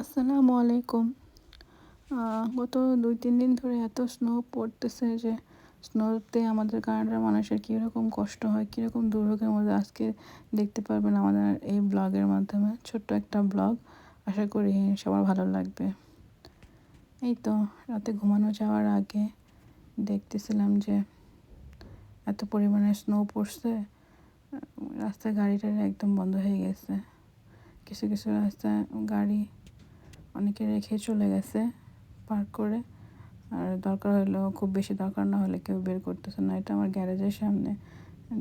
আসসালামু আলাইকুম। গত দুই, তিন দিন ধরে এত স্নো পড়তেছে যে স্নোতে আমাদের কানাডার মানুষের কীরকম কষ্ট হয়, কীরকম দুর্ভোগের মধ্যে আজকে দেখতে পারবেন আমাদের এই ব্লগের মাধ্যমে। ছোট্ট একটা ব্লগ আশা করি সবার ভালো লাগবে। এই তো, রাতে ঘুমানো যাওয়ার আগে দেখতেছিলাম যে এত পরিমাণে স্নো পড়ছে রাস্তায় গাড়ি টাড়ি একদম বন্ধ হয়ে গেছে। কিছু কিছু রাস্তায় গাড়ি অনেকে রেখে চলে গেছে পার্ক করে। আর দরকার হলেও, খুব বেশি দরকার না হলে কেউ বের করতেছে না। এটা আমার গ্যারেজের সামনে।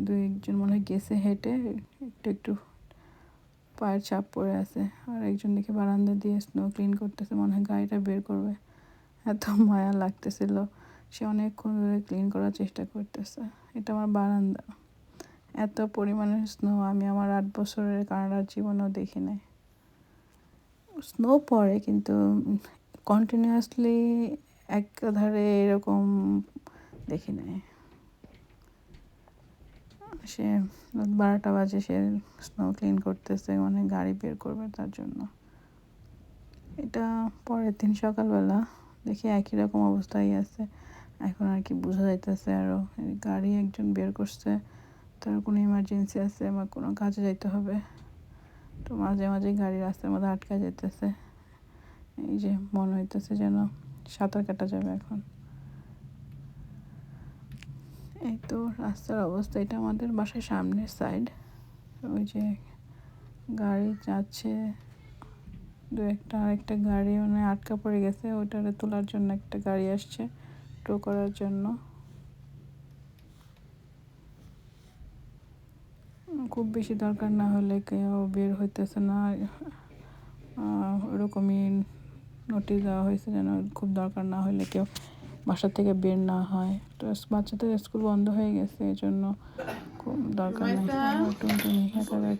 দুই একজন মনে হয় গেছে হেঁটে, একটু একটু পায়ের চাপ পড়ে আছে। আর একজন দেখে বারান্দা দিয়ে স্নো ক্লিন করতেছে, মনে হয় গাড়িটা বের করবে। এত মায়া লাগতেছিল। সে অনেকক্ষণ ধরে ক্লিন করার চেষ্টা করতেছে। এটা আমার বারান্দা। এত পরিমাণের স্নো আমি আমার আট বছরের কানাডার জীবনেও দেখি নাই। স্নো পড়ে কিন্তু কন্টিনিউয়াসলি একধারে এরকম দেখি নাই। সে বারোটা বাজে সে স্নো ক্লিন করতেছে মানে গাড়ি বের করবে তার জন্য। এটা পরের দিন সকালবেলা দেখি একই রকম অবস্থাই আছে। এখন আর কি বোঝা যাইতেছে আরও গাড়ি একজন বের করছে, তার কোনো ইমার্জেন্সি আছে বা কোনো কাজে যাইতে হবে, তো মাঝে মাঝে গাড়ি রাস্তার মধ্যে আটকা যেতেছে এই যে মনে হইতেছে যেন সাঁতার কাটা যাবে এখন। এই তো রাস্তার অবস্থা, এটা আমাদের বাসার সামনের সাইড ওই যে গাড়ি যাচ্ছে, দু একটা আরেকটা গাড়ি মানে আটকা পড়ে গেছে, ওইটারে তোলার জন্য একটা গাড়ি আসছে। টো করার জন্য। খুব বেশি দরকার না হলে কেউ বের হইতেছে না। ওরকমই নোটিশ দেওয়া হয়েছে যেন খুব দরকার না হলে কেউ বাসা থেকে বের না হয়। তো বাচ্চাদের স্কুল বন্ধ হয়ে গেছে এই জন্য খুব দরকার নেই। টুনটুনি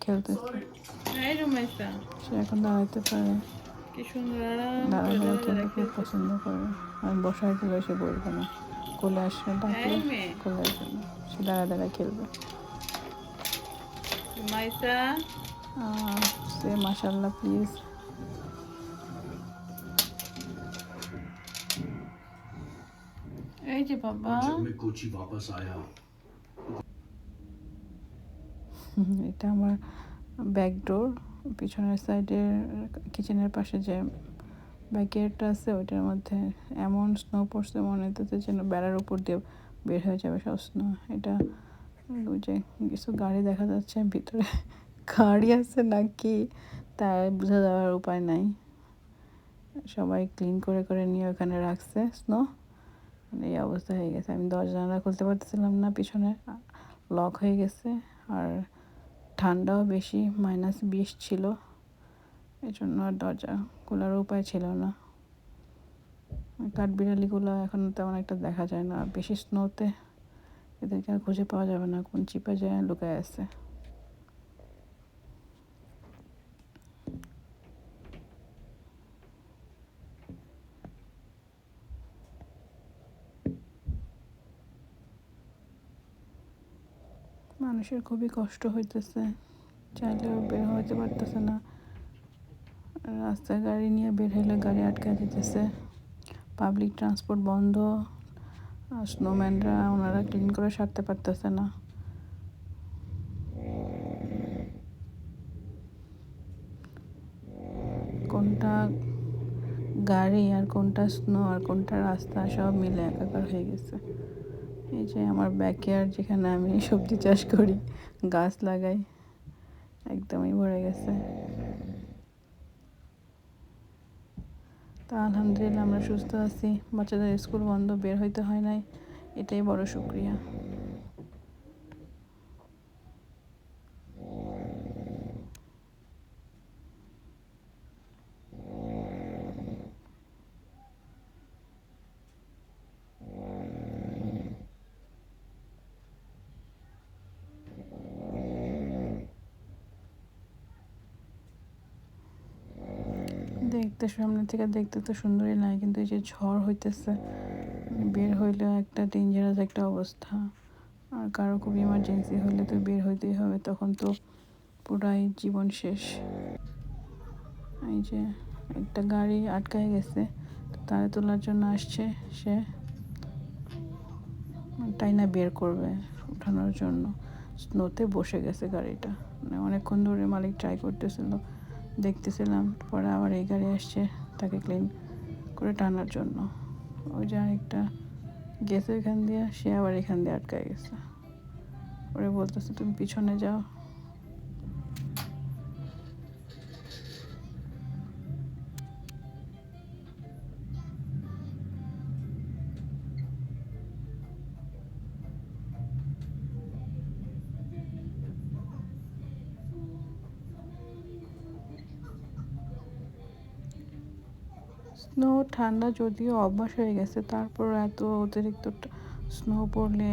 খেলতেছে। সে এখন দাঁড়াইতে পারে। খুব পছন্দ করে। আমি বসায় দিলে সে বলবে না। কোলে আসবে কোলে আসবে না। সে দাঁড়া দাঁড়া খেলবে। সে মাসাল্লাহ প্লিজ এই যে বাবা। এটা আমার ব্যাকডোর পিছনের সাইডে কিচেনের পাশে যে ব্যাকেটটা আছে, ওইটার মধ্যে এমন স্নো পড়ছে মনে হতেছে যেন বেড়ার উপর দিয়ে বের হয়ে যাবে, সব স্নো এটা, ওই যে কিছু গাড়ি দেখা যাচ্ছে, ভিতরে গাড়ি আছে নাকি তা বোঝা যাওয়ার উপায় নাই। সবাই ক্লিন করে করে নিয়ে ওখানে রাখছে স্নো মানে এই অবস্থা হয়ে গেছে। আমি দরজা জানালা খুলতে পারতেছিলাম না, পিছনে লক হয়ে গেছে। আর ঠান্ডাও বেশি মাইনাস বিশ ছিল। এই জন্য আর দরজা খোলার উপায় ছিল না। কাঠবিড়ালিগুলো এখন তেমন একটা দেখা যায় না। বেশি স্নোতে এদেরকে আর খুঁজে পাওয়া যাবে না। কোন চিপে যায় লুকায় আছে। মানুষের খুবই কষ্ট হইতেছে। চাইলেও বের হইতে পারতেছে না। রাস্তায় গাড়ি নিয়ে বের হলে গাড়ি আটকে যেতেছে পাবলিক ট্রান্সপোর্ট বন্ধ। স্নোম্যানরা ওনারা ক্লিন করে সারতে পারতেছে না। কোনটা গাড়ি আর কোনটা স্নো আর কোনটা রাস্তা সব মিলে একাকার হয়ে গেছে। এই যে আমার ব্যাকয়ার্ড যেখানে আমি সবজি চাষ করি, গাছ লাগাই, একদমই ভরে গেছে। তা আলহামদুলিল্লাহ আমরা সুস্থ আছি, বাচ্চাদের স্কুল বন্ধ, বের হইতে হয় নাই, এটাই বড় শুক্রিয়া। দেখতে, সামনে থেকে দেখতে তো সুন্দরই লাগে, কিন্তু এই যে ঝড় হইতেছে, বের হইলেও একটা ডেঞ্জারাস একটা অবস্থা। আর কারও খুব ইমার্জেন্সি হলে তো বের হইতেই হবে, তখন তো পুরাই জীবন শেষ। এই যে একটা গাড়ি আটকায় গেছে তারে তোলার জন্য আসছে সে। টাইনা বের করবে উঠানোর জন্য। স্নোতে বসে গেছে গাড়িটা। মানে অনেকক্ষণ ধরে মালিক ট্রাই করতেছিল। দেখতেছিলাম, পরে আবার এই গাড়ি আসছে তাকে ক্লিন করে টানার জন্য। ওই যে আরেকটা গেছে এখান দিয়ে, সে আবার এখান দিয়ে আটকায় গেছে। ওরে বলতেছে, তুমি পিছনে যাও। স্নো, ঠান্ডা যদিও অভ্যাস হয়ে গেছে তারপর এত অতিরিক্ত স্নো পড়লে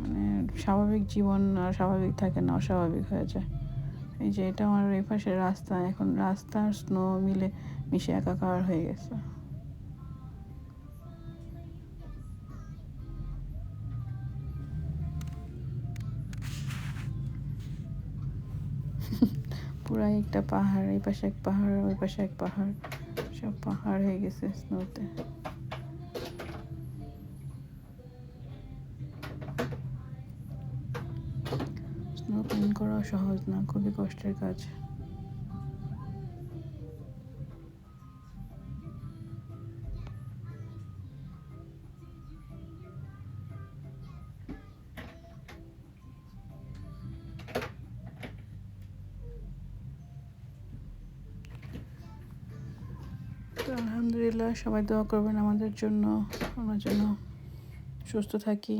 মানে স্বাভাবিক জীবন আর স্বাভাবিক থাকে না, অস্বাভাবিক হয়ে যায়। এই যে এটা আমার এই পাশে রাস্তা, এখন রাস্তা আর স্নো মিলে মিশে একাকার হয়ে গেছে। পুরাই একটা পাহাড়, এই পাশে এক পাহাড়, ওই পাশে এক পাহাড়। সব পাহাড় হয়ে গেছে স্নোতে স্নো ক্লিন করা সহজ না খুবই কষ্টের কাজ। আলহামদুলিল্লাহ সবাই দোয়া করবেন আমাদের জন্য আমরা যেন সুস্থ থাকি।